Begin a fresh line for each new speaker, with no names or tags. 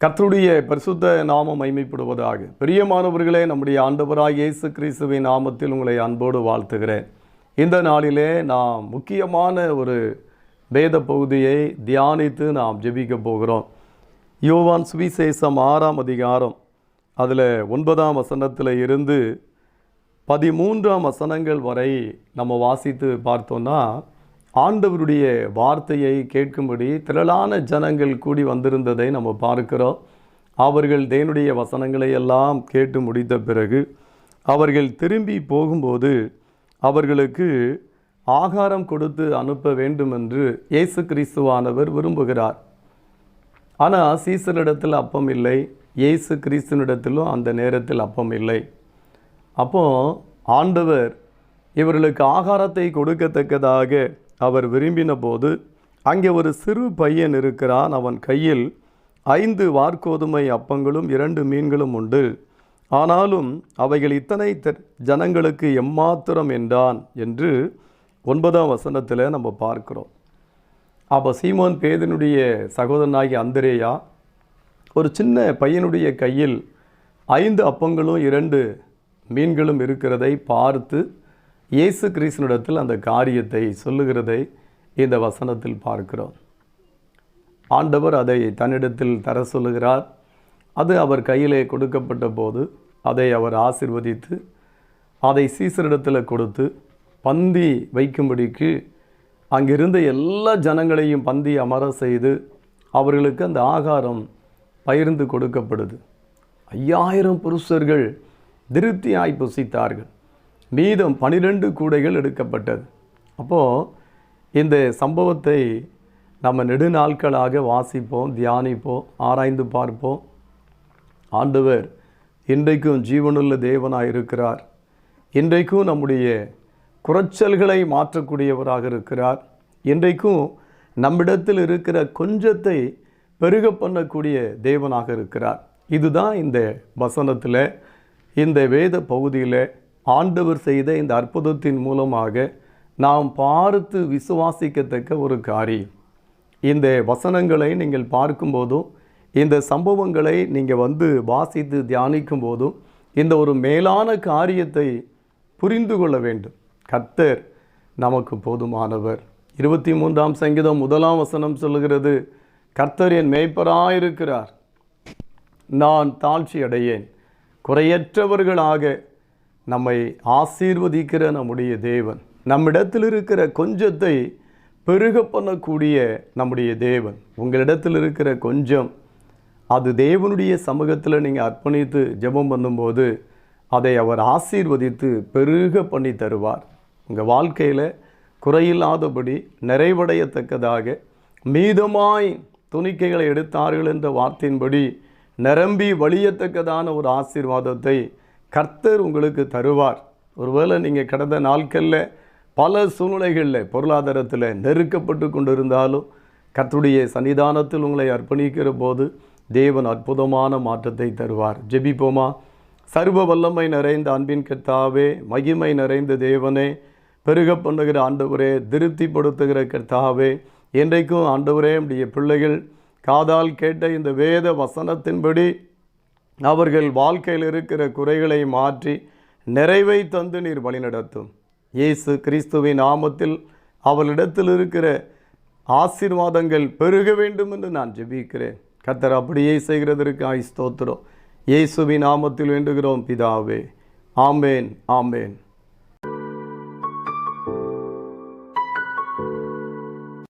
கர்த்தருடைய பரிசுத்த நாமம் மைமைப்படுவதாக பிரியமானவர்களே நம்முடைய ஆண்டவராக இயேசு கிறிஸ்துவின் நாமத்தில் உங்களை அன்போடு வாழ்த்துகிறேன். இந்த நாளிலே நாம் முக்கியமான ஒரு வேத பகுதியை தியானித்து நாம் ஜெபிக்க போகிறோம். யோவான் சுவிசேஷம் ஆறாம் அதிகாரம் அதில் ஒன்பதாம் வசனத்தில் இருந்து பதிமூன்றாம் வசனங்கள் வரை நம்ம வாசித்து பார்த்தோன்னா ஆண்டவருடைய வார்த்தையை கேட்கும்படி திரளான ஜனங்கள் கூடி வந்திருந்ததை நம்ம பார்க்கிறோம். அவர்கள் தேவனுடைய வசனங்களை எல்லாம் கேட்டு முடித்த பிறகு அவர்கள் திரும்பி போகும்போது அவர்களுக்கு ஆகாரம் கொடுத்து அனுப்ப வேண்டும் என்று இயேசு கிறிஸ்துவானவர் விரும்புகிறார். ஆனால் சீசரிடத்தில் அப்பம் இல்லை இயேசு கிறிஸ்துவனிடத்திலும் அந்த நேரத்தில் அப்பம் இல்லை. அப்போ ஆண்டவர் இவர்களுக்கு ஆகாரத்தை கொடுக்கத்தக்கதாக அவர் விரும்பின போது அங்கே ஒரு சிறு பையன் இருக்கிறான். அவன் கையில் ஐந்து வார்கோதுமை அப்பங்களும் இரண்டு மீன்களும் உண்டு. ஆனாலும் அவைகள் இத்தனை ஜனங்களுக்கு எம்மாத்திரம் என்றான் என்று ஒன்பதாம் வசனத்தில் நம்ம பார்க்கிறோம். அப்போ சீமோன் பேதனுடைய சகோதரனாகி அந்திரேயா ஒரு சின்ன பையனுடைய கையில் ஐந்து அப்பங்களும் இரண்டு மீன்களும் இருக்கிறதை பார்த்து இயேசு கிறிஸ்துனிடத்தில் அந்த காரியத்தை சொல்லுகிறதை இந்த வசனத்தில் பார்க்கிறோம். ஆண்டவர் அதை தன்னிடத்தில் தர சொல்லுகிறார். அது அவர் கையிலே கொடுக்கப்பட்ட போது அதை அவர் ஆசிர்வதித்து அதை சீசரிடத்தில் கொடுத்து பந்தி வைக்கும்படிக்கு அங்கிருந்த எல்லா ஜனங்களையும் பந்தி அமர செய்து அவர்களுக்கு அந்த ஆகாரம் பகிர்ந்து கொடுக்கப்படுது. ஐயாயிரம் புருஷர்கள் திருப்தியாய் புசித்தார்கள். மீதம் பனிரெண்டு கூடைகள் எடுக்கப்பட்டது. அப்போது இந்த சம்பவத்தை நம்ம நெடுநாட்களாக வாசிப்போம் தியானிப்போம் ஆராய்ந்து பார்ப்போம். ஆண்டவர் இன்றைக்கும் ஜீவனுள்ள தேவனாக இருக்கிறார். இன்றைக்கும் நம்முடைய குறைச்சல்களை மாற்றக்கூடியவராக இருக்கிறார். இன்றைக்கும் நம்மிடத்தில் இருக்கிற கொஞ்சத்தை பெருக பண்ணக்கூடிய தேவனாக இருக்கிறார். இதுதான் இந்த வசனத்தில் இந்த வேத பகுதியில் ஆண்டவர் செய்த இந்த அற்புதத்தின் மூலமாக நாம் பார்த்து விசுவாசிக்கத்தக்க ஒரு காரியம். இந்த வசனங்களை நீங்கள் பார்க்கும்போதும் இந்த சம்பவங்களை நீங்கள் வந்து வாசித்து தியானிக்கும் போதும் இந்த ஒரு மேலான காரியத்தை புரிந்து கொள்ள வேண்டும். கர்த்தர் நமக்கு போதுமானவர். இருபத்தி மூன்றாம் சங்கீதம் முதலாம் வசனம் சொல்லுகிறது கர்த்தர் என் மேய்ப்பராயிருக்கிறார். நான் தாழ்ச்சி அடையேன் குறையற்றவர்களாக நம்மை ஆசீர்வதிக்கிற நம்முடைய தேவன். நம்மிடத்தில் இருக்கிற கொஞ்சத்தை பெருக பண்ணக்கூடிய நம்முடைய தேவன். உங்களிடத்தில் இருக்கிற கொஞ்சம் அது தேவனுடைய சமூகத்தில் நீங்கள் அர்ப்பணித்து ஜெபம் பண்ணும்போது அதை அவர் ஆசீர்வதித்து பெருக பண்ணி தருவார். உங்கள் வாழ்க்கையில் குறையில்லாதபடி நிறைவடையத்தக்கதாக மீதமாய் துணிக்கைகளை எடுத்தார்கள் என்ற வார்த்தையின்படி நிரம்பி வழியத்தக்கதான ஒரு ஆசீர்வாதத்தை கர்த்தர் உங்களுக்கு தருவார். ஒருவேளை நீங்கள் கடந்த நாட்களில் பல சூழ்நிலைகளில் பொருளாதாரத்தில் நெருக்கப்பட்டு கொண்டிருந்தாலும் கர்த்துடைய சன்னிதானத்தில் உங்களை அர்ப்பணிக்கிற போது தேவன் அற்புதமான மாற்றத்தை தருவார். ஜெபிப்போமா? சர்வ வல்லமை நிறைந்த அன்பின் கர்த்தாவே மகிமை நிறைந்த தேவனே பெருக பண்ணுகிற ஆண்டவரே திருப்திப்படுத்துகிற கர்த்தாவே என்றைக்கும் ஆண்டவரே நம்முடைய பிள்ளைகள் காதால் கேட்ட இந்த வேத வசனத்தின்படி அவர்கள் வாழ்க்கையில் இருக்கிற குறைகளை மாற்றி நிறைவை தந்து நீர் வழிநடத்தும். இயேசு கிறிஸ்துவின் நாமத்தில் அவளிடத்தில் இருக்கிற ஆசீர்வாதங்கள் பெருக வேண்டும் என்று நான் ஜெபிக்கிறேன். கத்தர் அப்படியே செய்கிறதற்கு ஆய் ஸ்தோத்திரம். இயேசுவின் நாமத்தில் வேண்டுகிறோம் பிதாவே. ஆம்பேன் ஆம்பேன்